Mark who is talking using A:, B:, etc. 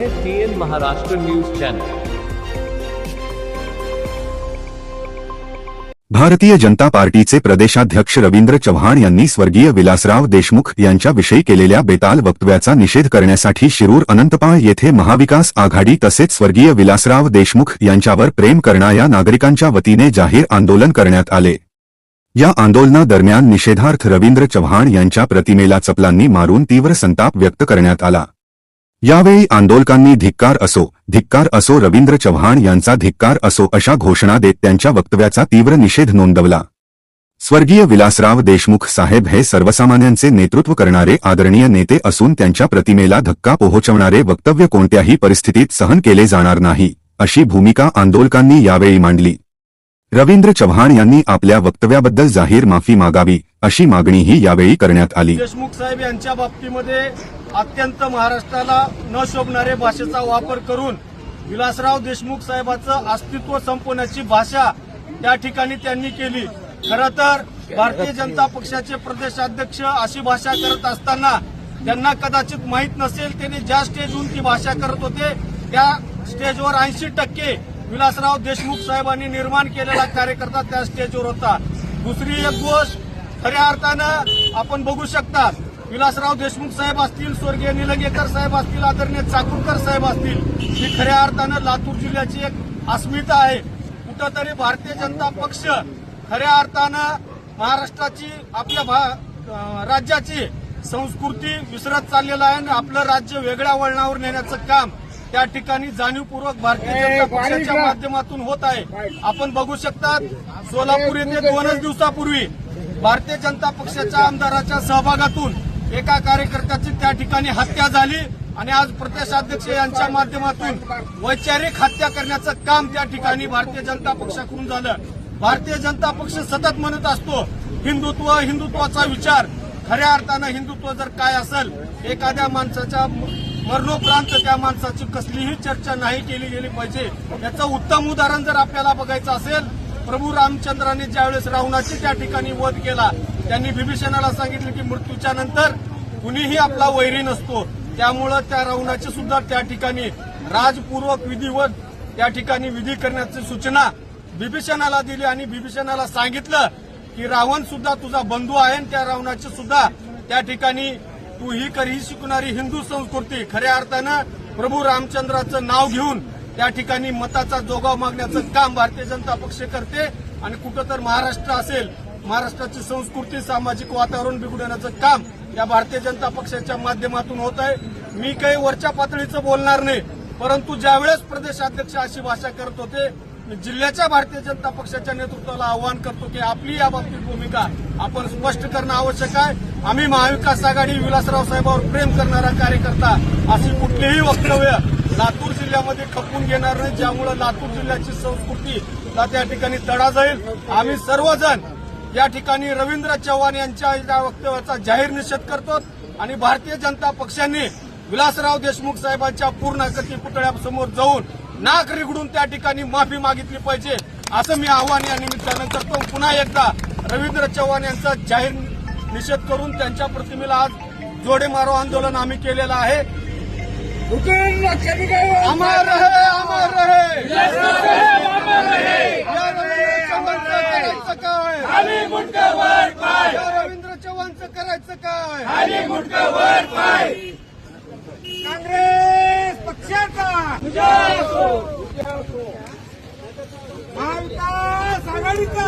A: TN Maharashtra news Channel.
B: Bharatiya Janata पार्टीचे प्रदेशाध्यक्ष रवींद्र चव्हाण यांनी स्वर्गीय विलासराव देशमुख यांच्याविषयी केलेल्या बेताल वक्तव्याचा निषेध करण्यासाठी शिरूर अनंतपाळ येथे महाविकास आघाडी तसेच स्वर्गीय विलासराव देशमुख यांच्यावर प्रेम करणाऱ्या नागरिकांच्या वतीने जाहीर आंदोलन करण्यात आले या आंदोलनादरम्यान निषेधार्थ रवींद्र चव्हाण यांच्या प्रतिमेला चपलांनी मारून तीव्र संताप व्यक्त करण्यात आला यावेळी आंदोलकांनी धिक्कार असो धिक्कार असो रवींद्र चव्हाण यांचा धिक्कार असो अशा घोषणा देत त्यांच्या वक्तव्याचा तीव्र निषेध नोंदवला. स्वर्गीय विलासराव देशमुख साहेब हे सर्वसामान्यांचे नेतृत्व करणारे आदरणीय नेते असून त्यांच्या प्रतिमेला धक्का पोहोचवणारे वक्तव्य कोणत्याही परिस्थितीत सहन केले जाणार नाही अशी भूमिका आंदोलकांनी यावेळी मांडली. रवींद्र चव्हाण यांनी आपल्या वक्तव्याबद्दल जाहीर माफी मागावी अशी मागणीही यावेळी करण्यात आली.
C: देशमुख साहेब यांच्या बाबतीमध्ये अत्यंत महाराष्ट्राला न शोभणारे भाषेचा वापर करून विलासराव देशमुख साहेबाचं अस्तित्व संपवण्याची भाषा त्या ठिकाणी त्यांनी केली. खरं तर भारतीय जनता पक्षाचे प्रदेशाध्यक्ष अशी भाषा करत असताना त्यांना कदाचित माहीत नसेल त्यांनी ज्या स्टेजहून ती भाषा करत होते त्या स्टेजवर ऐंशी टक्के विलासराव देशमुख साहेबांनी निर्माण केलेला कार्यकर्ता त्या स्टेजवर होता. दुसरी एक गोष्ट खऱ्या अर्थानं आपण बघू शकता विलासराव देशमुख साहेब असतील स्वर्गीय निलंगेकर साहेब असतील आदरणीय चाकूरकर साहेब असतील ही खऱ्या अर्थानं लातूर जिल्ह्याची एक अस्मिता आहे. कुठंतरी भारतीय जनता पक्ष खऱ्या अर्थानं महाराष्ट्राची आपल्या भा- राज्याची संस्कृती विसरत चाललेला आहे आणि आपलं राज्य वेगळ्या वळणावर नेण्याचं काम त्या ठिकाणी जाणीवपूर्वक भारतीय जनता पक्षाच्या माध्यमातून होत आहे. आपण बघू शकतात सोलापूर येथे दोनच दिवसापूर्वी भारतीय जनता पक्षाच्या आमदाराच्या सहभागातून एका कार्यकर्त्याची त्या ठिकाणी हत्या झाली आणि आज प्रदेशाध्यक्ष यांच्या माध्यमातून वैचारिक हत्या करण्याचं काम त्या ठिकाणी भारतीय जनता पक्षाकडून झालं. भारतीय जनता पक्ष सतत म्हणत असतो हिंदुत्व हिंदुत्वाचा विचार. खऱ्या अर्थानं हिंदुत्व जर काय असेल एखाद्या माणसाच्या मरणोपरांत त्या माणसाची कसलीही चर्चा नाही केली गेली पाहिजे. याचं उत्तम उदाहरण जर आपल्याला बघायचं असेल प्रभू रामचंद्रांनी ज्यावेळेस रावणाची त्या ठिकाणी वध केला त्यांनी विभीषणाला सांगितलं की मृत्यूच्या नंतर कुणीही आपला वैरी नसतो. त्यामुळं त्या रावणाची सुद्धा त्या ठिकाणी राजपूर्वक विधिवत त्या ठिकाणी विधी करण्याची सूचना बिभीषणाला दिली आणि बिभीषणाला सांगितलं की रावण सुद्धा तुझा बंधू आहे आणि त्या रावणाची सुद्धा त्या ठिकाणी तू ही कर ही शिकणारी हिंदू संस्कृती. खऱ्या अर्थानं प्रभू रामचंद्राचं नाव घेऊन त्या ठिकाणी मताचा जोगाव मागण्याचं काम भारतीय जनता पक्ष करते. आणि कुठं तर महाराष्ट्र असेल महाराष्ट्राची संस्कृती सामाजिक वातावरण बिघडवण्याचं काम या भारतीय जनता पक्षाच्या माध्यमातून होत आहे. मी काही वरच्या पातळीचं बोलणार नाही परंतु ज्यावेळेस प्रदेशाध्यक्ष अशी भाषा करत होते मी जिल्ह्याच्या भारतीय जनता पक्षाच्या नेतृत्वाला आवाहन करतो की आपली या बाबतीत भूमिका आपण स्पष्ट करणं आवश्यक आहे. आम्ही महाविकास आघाडी विलासराव साहेबांवर प्रेम करणारा कार्यकर्ता अशी कुठलीही वक्तव्य लातूर जिल्ह्यामध्ये खपवून घेणार नाही ज्यामुळे लातूर जिल्ह्याची संस्कृती संस्कृतीला त्या ठिकाणी तडा जाईल. आम्ही सर्वजण या ठिकाणी रवींद्र चव्हाण यांच्या या वक्तव्याचा जाहीर निषेध करतो आणि भारतीय जनता पक्षाने विलासराव देशमुख साहेबांच्या पूर्णाकृती पुतळ्यासमोर जाऊन नाक रिगडून त्या ठिकाणी माफी मागितली पाहिजे असं मी आव्हान या निमित्तानं करतो. पुन्हा एकदा रवींद्र चव्हाण यांचा जाहीर निषेध करून त्यांच्या प्रतिमेला आज जोडे मारो आंदोलन आम्ही केलेलं आहे. अमर रहे अमर रहे. काय रवींद्र चव्हाणचं करायचं काय
D: काँग्रेस पक्षाचा महाविकास आघाडीचा.